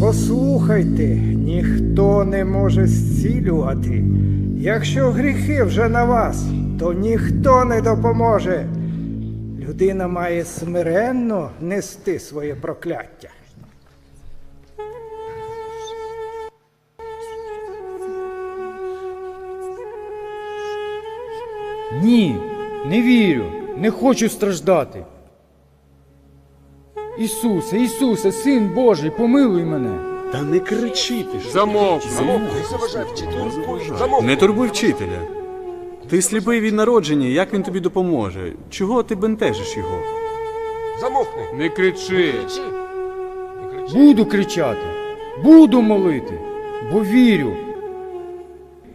Послухайте, ніхто не може зцілювати. Якщо гріхи вже на вас, то ніхто не допоможе. Людина має смиренно нести своє прокляття. Ні, не вірю, не хочу страждати. Ісусе, Ісусе, Син Божий, помилуй мене. Та не кричи ти ж. Замовкни. Не турбуй вчителя. Ти сліпий від народження, як він тобі допоможе? Чого ти бентежиш його? Замовкни. Не кричи. Буду кричати, буду молити, бо вірю.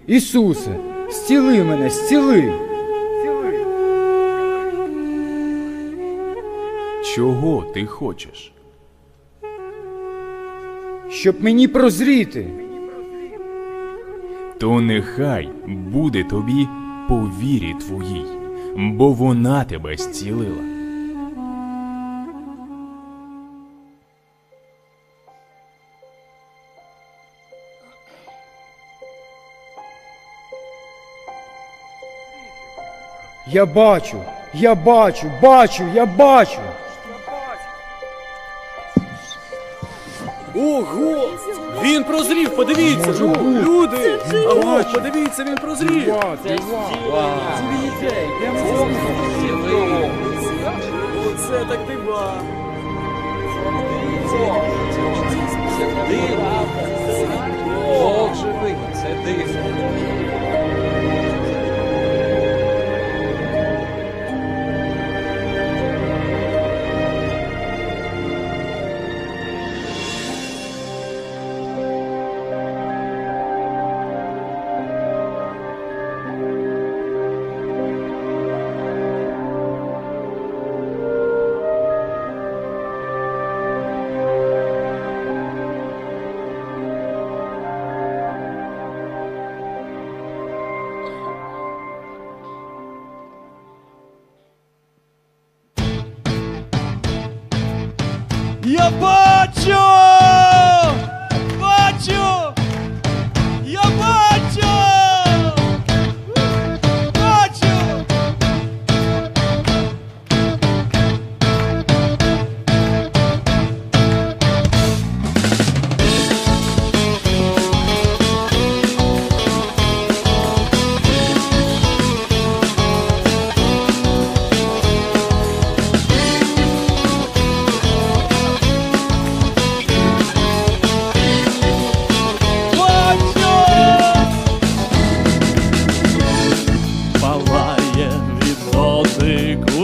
Ісусе, зціли мене, зціли. Чого ти хочеш? Щоб мені прозріти. то нехай буде тобі по вірі твоїй, бо вона тебе зцілила. Я бачу, я бачу, бачу, я бачу. Ого! Він прозрів, подивіться! Може ну, бути. люди! Аго, подивіться, він прозрів! Оце так дива! Бог живий, це диво.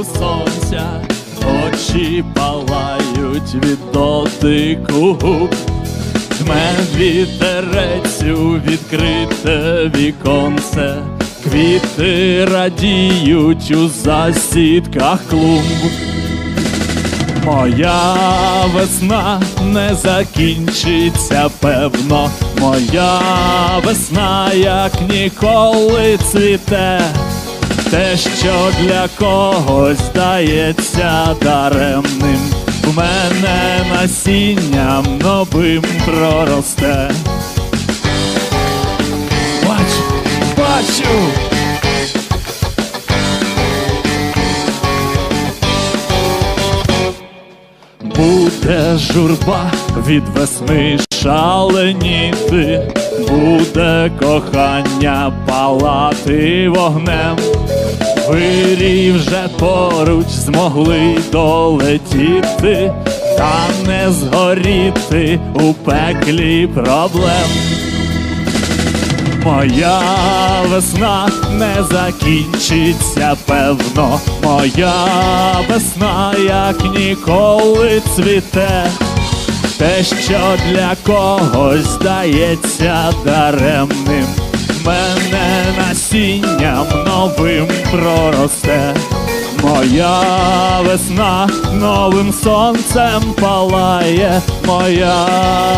Сонця, очі палають від дотику губ. Дме вітерець у відкрите віконце, квіти радіють у засідках клумб. Моя весна не закінчиться, певно. Моя весна, як ніколи цвіте. Те, що для когось здається даремним, в мене насінням новим проросте. Бачу, бачу! Буде журба від весни шаленіти, буде кохання палати вогнем. Вирій вже поруч змогли долетіти, та не згоріти у пеклі проблем. Моя весна не закінчиться, певно. Моя весна, як ніколи цвіте. Те, що для когось здається даремним, мене насінням новим проросте. Моя весна новим сонцем палає, моя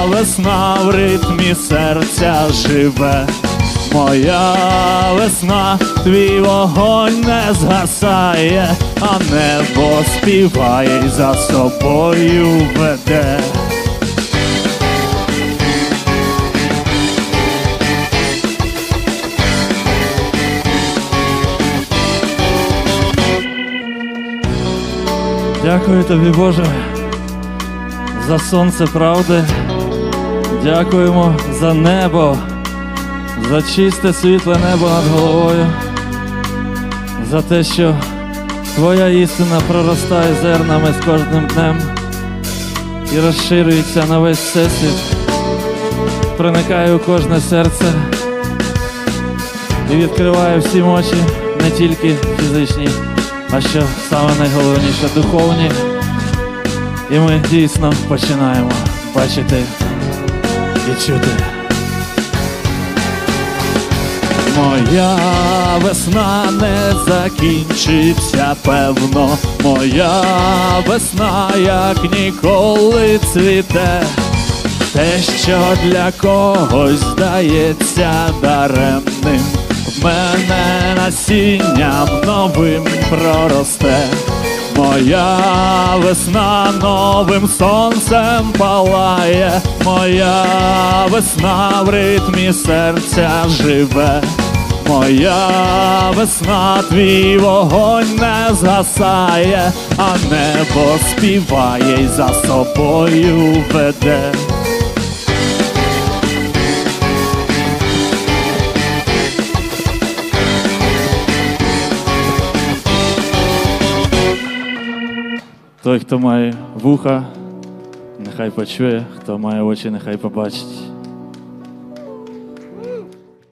весна в ритмі серця живе. Моя весна, твій вогонь не згасає, а небо співає за собою веде. Дякую тобі, Боже, за сонце правди. Дякуємо за небо, за чисте світле небо над головою, за те, що Твоя істина проростає зернами з кожним днем і розширюється на весь всесвіт, проникає у кожне серце і відкриває всім очі не тільки фізичні, а що саме найголовніше духовні. І ми дійсно починаємо бачити і чути. Моя весна не закінчиться, певно, моя весна як ніколи цвіте. Те, що для когось здається даремним, мене насінням новим проросте. Моя весна новим сонцем палає, моя весна в ритмі серця живе. Моя весна, твій вогонь не згасає, а небо співає й за собою веде. Той, хто має вуха, нехай почує, хто має очі, нехай побачить.